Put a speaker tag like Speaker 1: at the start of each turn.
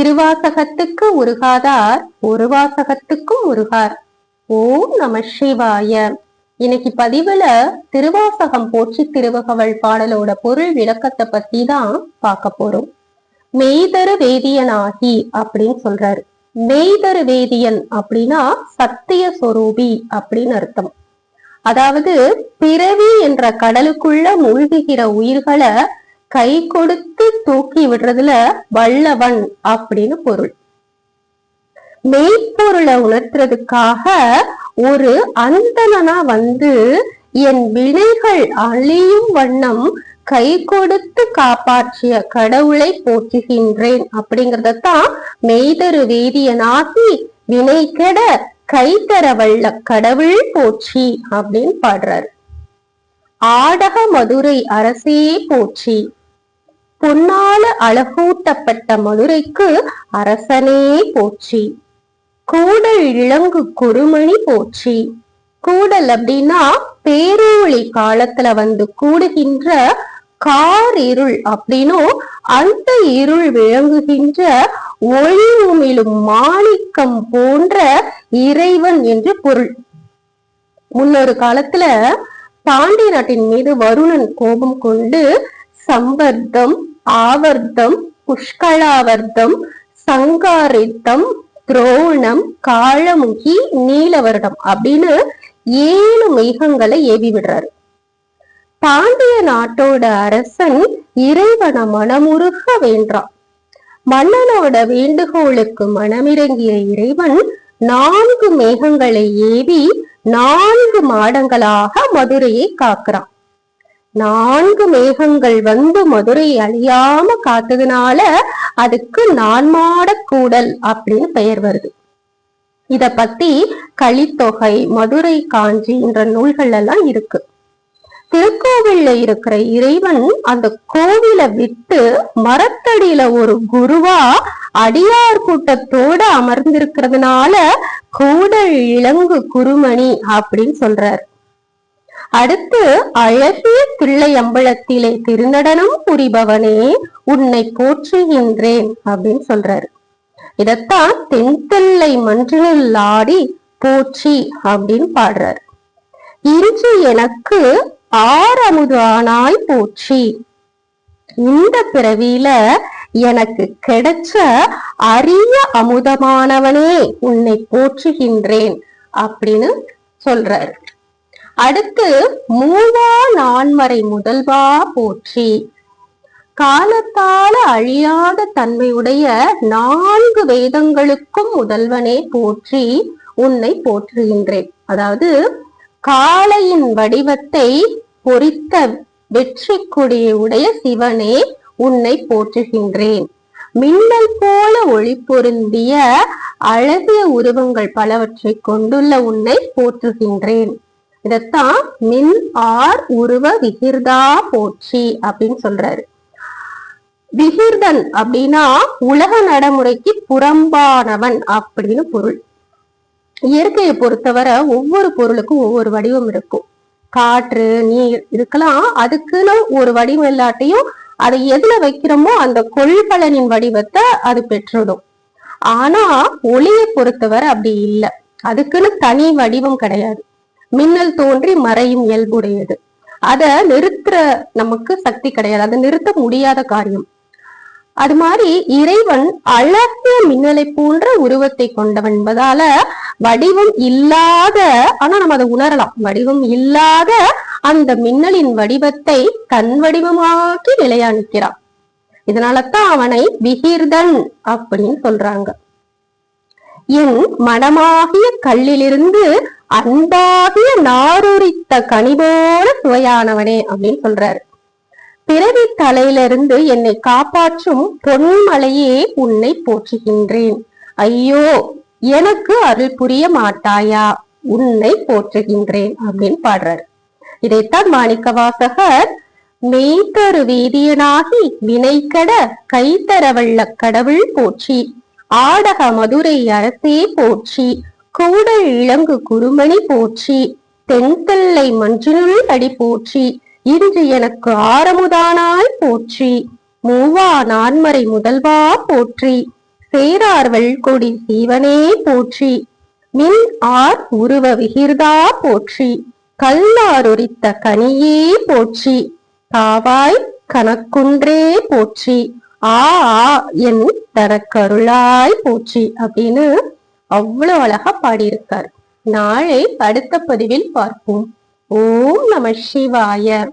Speaker 1: திருவாசகத்துக்கு உருகாதார் ஒரு வாசகத்துக்கும் உருகார். ஓம் நம சிவாய. இன்னைக்கு பதிவுல திருவாசகம் போற்றி திருவகவள் பாடலோட பொருள் விளக்கத்தை பத்தி தான் பார்க்க போறோம். மெய்தரு வேதியனாகி அப்படின்னு சொல்றாரு. மெய்தரு வேதியன் அப்படின்னா சத்திய சொரூபி அப்படின்னு அர்த்தம். அதாவது பிறவி என்ற கடலுக்குள்ள மூழ்குகிற உயிர்களை கை கொடுத்து தூக்கி விடுறதுல வல்லவன் அப்படின்னு பொருள். மெய்ப்பொருளை உணர்த்துறதுக்காக ஒரு அந்தனா வந்து என் வினைகள் அழியும் வண்ணம் கை கொடுத்து காப்பாற்றிய கடவுளை போற்றுகின்றேன் அப்படிங்கறதத்தான் மெய்தரு வேதியனாகி வினை கெட கைத்தர வல்ல கடவுள் போற்றி அப்படின்னு பாடுறாரு. ஆடக மதுரை அரசே போற்றி பொன்னால அழகூட்டப்பட்ட மதுரைக்கு அரசனே போச்சு கூடல் இளங்கு குறுமணி போச்சி கூடல் அப்படின்னா பேரூழி காலத்துல வந்து கூடுகின்ற கார் இருள் அப்படின்னும் அந்த இருள் விளங்குகின்ற ஒளி உமிழும் மாணிக்கம் போன்ற இறைவன் என்று பொருள். முன்னொரு காலத்துல பாண்டிய நாட்டின் மீது வருணன் கோபம் கொண்டு சம்பர்தம் ஆவர்த்தம் புஷ்களாவர்த்தம் சங்காரித்தம் துரோணம் காளமுகி நீலவர்டம் அப்படின்னு ஏழு மேகங்களை ஏவி விடுறாரு. பாண்டிய நாட்டோட அரசன் இறைவனை மனமுருக வேண்டான் மன்னனோட வேண்டுகோளுக்கு மனமிறங்கிய இறைவன் நான்கு மேகங்களை ஏவி நான்கு மாடங்களாக மதுரையை காக்குறான். நான்கு மேகங்கள் வந்து மதுரை அழியாம காத்ததுனால அதுக்கு நான்மாட கூடல் அப்படின்னு பெயர் வருது. இத பத்தி கலித்தொகை மதுரை காஞ்சி என்ற நூல்கள் எல்லாம் இருக்கு. திருக்கோவில்ல இருக்கிற இறைவன் அந்த கோவிலை விட்டு மரத்தடியில ஒரு குருவா அடியார் கூட்டத்தோட அமர்ந்திருக்கிறதுனால கூடல் இளங்கு குருமணி அப்படின்னு சொல்றாரு. அடுத்து அழகிய பிள்ளை அம்பலத்திலே திருநடனம் புரிபவனே உன்னை போற்றுகின்றேன் அப்படின்னு சொல்றாரு. இதத்தான் தென்தெல்லை மன்றில் ஆடி போற்றி அப்படின்னு பாடுறாரு. இன்று எனக்கு ஆறமுது ஆனாய் போற்றி. இந்த பிறவியில எனக்கு கிடைச்ச அரிய அமுதமானவனே உன்னை போற்றுகின்றேன் அப்படின்னு சொல்றாரு. அடுத்து மூவா நான்மறை முதல்வா போற்றி. காலத்தால அழியாத தன்மையுடைய நான்கு வேதங்களுக்கும் முதல்வனே போற்றி உன்னை போற்றுகின்றேன். அதாவது காளையின் வடிவத்தை பொறித்த வெற்றி கொடியுடைய சிவனே உன்னை போற்றுகின்றேன். மின்னல் போல ஒளி பொருந்திய அழகிய உருவங்கள் பலவற்றை கொண்டுள்ள உன்னை போற்றுகின்றேன். இதத்தான் மின் ஆர் உருவ விகிர்தா போற்றி அப்படின்னு சொல்றாரு. விகிர்தன் அப்படின்னா உலக நடைமுறைக்கு புறம்பானவன் அப்படின்னு பொருள். இயற்கையை பொறுத்தவரை ஒவ்வொரு பொருளுக்கும் ஒவ்வொரு வடிவம் இருக்கும். காற்று நீர் இதுக்கெல்லாம் அதுக்குன்னு ஒரு வடிவம் இல்லாட்டையும் அதை எதுல வைக்கிறோமோ அந்த கொள்பலனின் வடிவத்தை அது பெற்றுடும் ஆனா ஒளியை பொறுத்தவரை அப்படி இல்லை. அதுக்குன்னு தனி வடிவம் கிடையாது. மின்னல் தோன்றி மறையும் இயல்புடையது. அத நிறுத்துற நமக்கு சக்தி கிடையாது. அதை நிறுத்த முடியாத காரியம். அது மாதிரி இறைவன் அழகிய மின்னலை போன்ற உருவத்தை கொண்டவன் என்பதால வடிவம் இல்லாத ஆனா நம்ம அதை உணரலாம். வடிவம் இல்லாத அந்த மின்னலின் வடிவத்தை தன் வடிவமாக்கி நிலையாணிக்கிறான். இதனாலதான் அவனை விகிர்தன் அப்படின்னு சொல்றாங்க. என் மனமாகிய கல்லிலிருந்து அன்பாகிய நாருரித்த கனிபோல சுவையானவனே அப்படின்னு சொல்றாரு. பிறவி தலையிலிருந்து என்னை காப்பாற்றும் பொன்மலையே உன்னை போற்றுகின்றேன். ஐயோ எனக்கு அருள் புரிய மாட்டாயா? உன்னை போற்றுகின்றேன் அப்படின்னு பாடுறாரு. இதைத்தான் மாணிக்க வாசகர் மெய்தரு வேதியனாகி வினைக்கட கைத்தரவள்ள கடவுள் போற்றி. ஆடக மதுரை அரசே போற்றி கூடல் இளங்கு குருமணி போற்றி தென்தல்லை மஞ்சுனுள் அடி போற்றி இன்று எனக்கு ஆரமுதானாய் போற்றி மூவா நான்மறை முதல்வா போற்றி சேரார்வள் கொடி சீவனே போற்றி மின் ஆர் உருவ விகிர்தா போற்றி கல்லாருரித்த கனியே போற்றி காவாய் கணக்குன்றே போற்றி. ஆ ஆ என் தனக்கருளாய் பூச்சி அப்படின்னு அவ்வளவு அழகா பாடியிருக்கார். நாளை அடுத்த பதிவில் பார்ப்போம். ஓம் நம சிவாய.